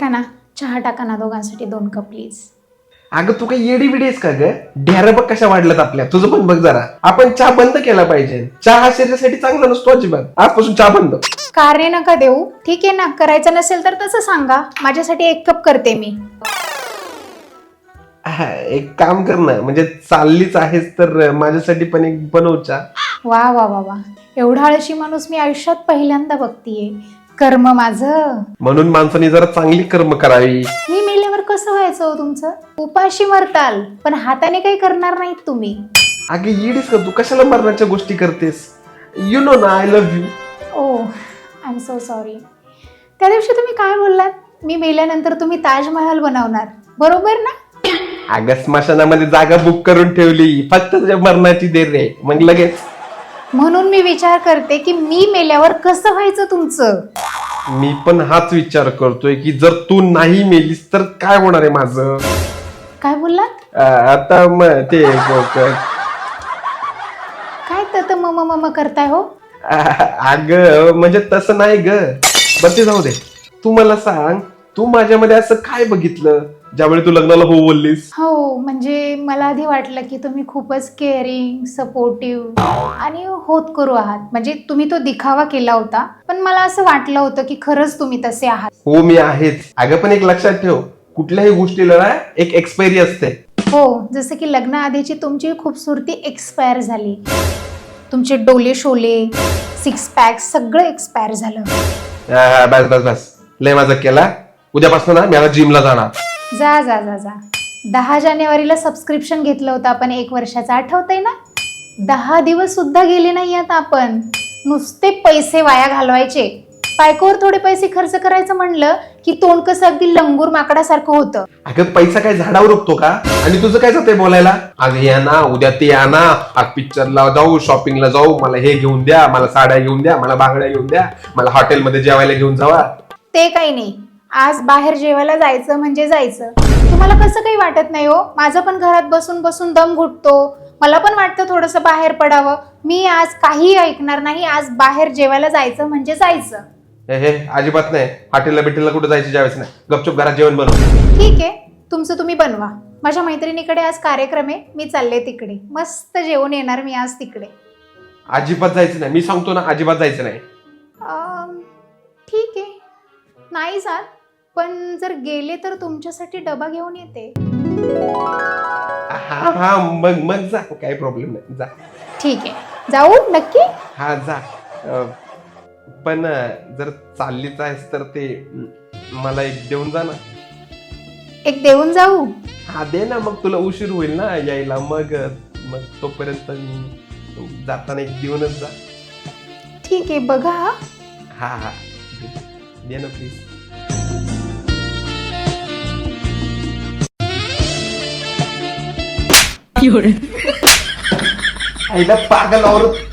ऐका ना चहा टाका ना दोघांसाठी दोन कप प्लीज अगं तू काही येडी बिडी आहेस का ग? ढेऱ्या बघ कशा वाढल्यात आपल्या. तुझं पण बघ जरा. आपण चहा बंद केला पाहिजे. चहा हा शरीरासाठी चांगला नसतो अजिबात. आजपासून चहा बंद. कार्य नका देऊ. ठीक आहे ना? करायचं नसेल तर तसं सांगा. माझ्यासाठी एक कप करते मी. हा, एक काम कर ना. म्हणजे चाललीच आहेस तर माझ्यासाठी पण एक बनव चहा. वा वा वा वा. एवढा आळशी माणूस मी आयुष्यात पहिल्यांदा बघतीये. कर्म माझं? म्हणून माणसाने जरा चांगली कर्म करावी. मी मेल्यावर कसं व्हायचं हो तुमचं? उपाशी मरताल पण हाताने काही करणार नाहीत तुम्ही. अगे येडीस का तू कशाला मरणाच्या गोष्टी करतेस? यु नो ना I love you oh I am so sorry त्या दिवशी तुम्ही काय बोललात? मी मेल्यानंतर तुम्ही ताजमहाल बनवणार. बरोबर ना? अगं स्मशानामध्ये जागा बुक करून ठेवली. फक्त तुझ्या मरणाची देर आहे. मग लगेच. म्हणून मी विचार करते की मी मेल्यावर कसं व्हायचं तुमचं? मी पण हाच विचार करतोय की जर तू नाही मेलीस तर काय होणार आहे माझं? काय बोललात? अं, आता मग ते क- क- काय तर मम मम करताय हो? अग म्हणजे तसं नाही ग. बर ते जाऊ दे. तू मला सांग तू माझ्यामध्ये असं काय बघितलं? ज्यावेळी तू लग्नाला हो बोललीस? हो म्हणजे मला आधी वाटलं की तुम्ही खूपच केअरिंग सपोर्टिव्ह आणि होत करू आहात. म्हणजे तुम्ही तो दिखावा केला होता पण मला असं वाटलं होतं की खरंच तुम्ही तसे आहात. हो मी आहेच. अगं पण एक लक्षात ठेव कुठल्याही गोष्टीला ना एक एक्सपायरी असते. हो जसं की लग्नाआधीची तुमची खूपसुरती एक्सपायर झाली. तुमचे डोले शोले सिक्स पॅक सगळं एक्सपायर झालं. बस बस बस. लय माझा केला. उद्यापासून ना मी आता जिमला जाणार. जा जा जा जा. दहा जानेवारीला सबस्क्रिप्शन घेतलं होतं आपण एक वर्षाचं. आठवतंय ना? दहा दिवस सुद्धा गेले नाही आता आपण. नुसते पैसे वाया घालवायचे. बायकोवर थोडे पैसे खर्च करायचं म्हणलं की तोंड कसं अगदी लंगूर माकडासारखं होतं. अगं पैसा काय झाडावर उगतो का? आणि तुझं काय जाते बोलायला? आज या ना उद्या ते या ना आज पिक्चरला जाऊ शॉपिंगला जाऊ. मला हे घेऊन द्या मला साड्या घेऊन द्या मला बांगड्या घेऊन द्या. मला हॉटेलमध्ये जेवायला घेऊन जावा. ते काही नाही. आज बाहेर जेवायला जायचं म्हणजे जायचं. तुम्हाला कसं काही वाटत नाही हो? माझं पण घरात बसून बसून दम घुटतो. मला पण वाटतं थोडंसं बाहेर पडावं. मी आज काही ऐकणार नाही आज बाहेर जेवायला जायचं म्हणजे जायचं. हे हे अजिबात नाही. हॉटेलला बिटेलला कुठे जायची ज्यावेळेस नाही. गपचूप घरात जेवण बनव. ठीक आहे. तुमचं तुम्ही बनवा. माझ्या मैत्रिणीकडे आज कार्यक्रम आहे. मी चालले तिकडे. मस्त जेवण येणार मी आज तिकडे. अजिबात जायचं नाही. मी सांगतो ना अजिबात जायचं नाही. ठीक आहे. नाही जात. पण जर गेले तर तुमच्यासाठी डबा घेऊन येते. हा हा मग मग जा काही प्रॉब्लेम नाही जा. ठीक आहे. जाऊ नक्की? हा जा. अं, पण अं, जर चाललीच आहेस तर ते अं, मला एक देऊन जा ना. एक देऊन जाऊ? हा दे ना मग तुला उशीर होईल ना यायला. मग मग तोपर्यंत मी जाताना एक देऊनच जा. ठीक आहे बघा. हा हा. दे ना प्लीज ಐದ ಪಾಗಲ್ ಅವರು.